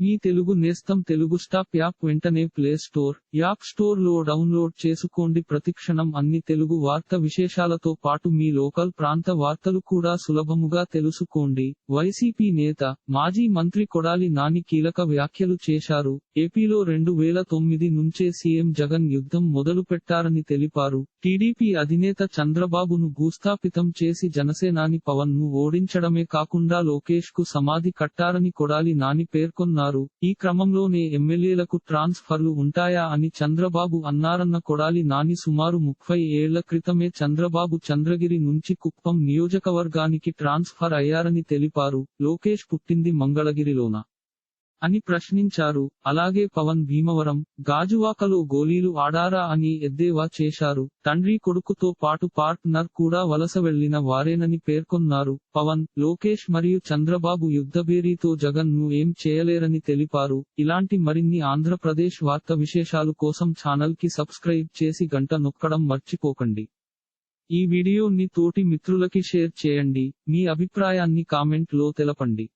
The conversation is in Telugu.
మీ తెలుగు నేస్తం తెలుగు స్టాప్ యాప్ వెంటనే ప్లే స్టోర్ యాప్ స్టోర్లో డౌన్లోడ్ చేసుకోండి. ప్రతిక్షణం అన్ని తెలుగు వార్త విశేషాలతో పాటు మీ లోకల్ ప్రాంత వార్తలు కూడా సులభముగా తెలుసుకోండి. వైసీపీ నేత మాజీ మంత్రి కొడాలి నాని కీలక వ్యాఖ్యలు చేశారు. ఏపీలో రెండు వేల తొమ్మిది నుంచే సీఎం జగన్ యుద్ధం మొదలు పెట్టారని తెలిపారు. టీడీపీ అధినేత చంద్రబాబును భూస్థాపితం చేసి జనసేనాని పవన్ను ఓడించడమే కాకుండా లోకేష్కు సమాధి కట్టారని కొడాలి నాని పేర్కొన్నారు. ఈ క్రమంలోనే ఎమ్మెల్యేలకు ట్రాన్స్ఫర్లు ఉంటాయా అని చంద్రబాబు అన్నారన్న కొడాలి నాని సుమారు ముప్పై ఏళ్ళ క్రితమే చంద్రబాబు చంద్రగిరి నుంచి కుప్పం నియోజకవర్గానికి ట్రాన్స్ఫర్ అయ్యారని తెలిపారు. లోకేష్ పుట్టింది మంగళగిరిలోన? అని ప్రశ్నించారు. అలాగే పవన్ భీమవరం గాజువాకలో గోలీలు ఆడారా అని ఎద్దేవా చేశారు. తండ్రి కొడుకుతో పాటు పార్ట్నర్ కూడా వలస వెళ్ళిన వారేనని పేర్కొన్నారు. పవన్ లోకేష్ మరియు చంద్రబాబు యుద్ధబేరీతో జగన్ను ఏం చేయలేరని తెలిపారు. ఇలాంటి మరిన్ని ఆంధ్రప్రదేశ్ వార్త విశేషాలు కోసం ఛానల్కి సబ్స్క్రైబ్ చేసి గంట నొక్కడం మర్చిపోకండి. ఈ వీడియోని తోటి మిత్రులకి షేర్ చేయండి. మీ అభిప్రాయాన్ని కామెంట్లో తెలపండి.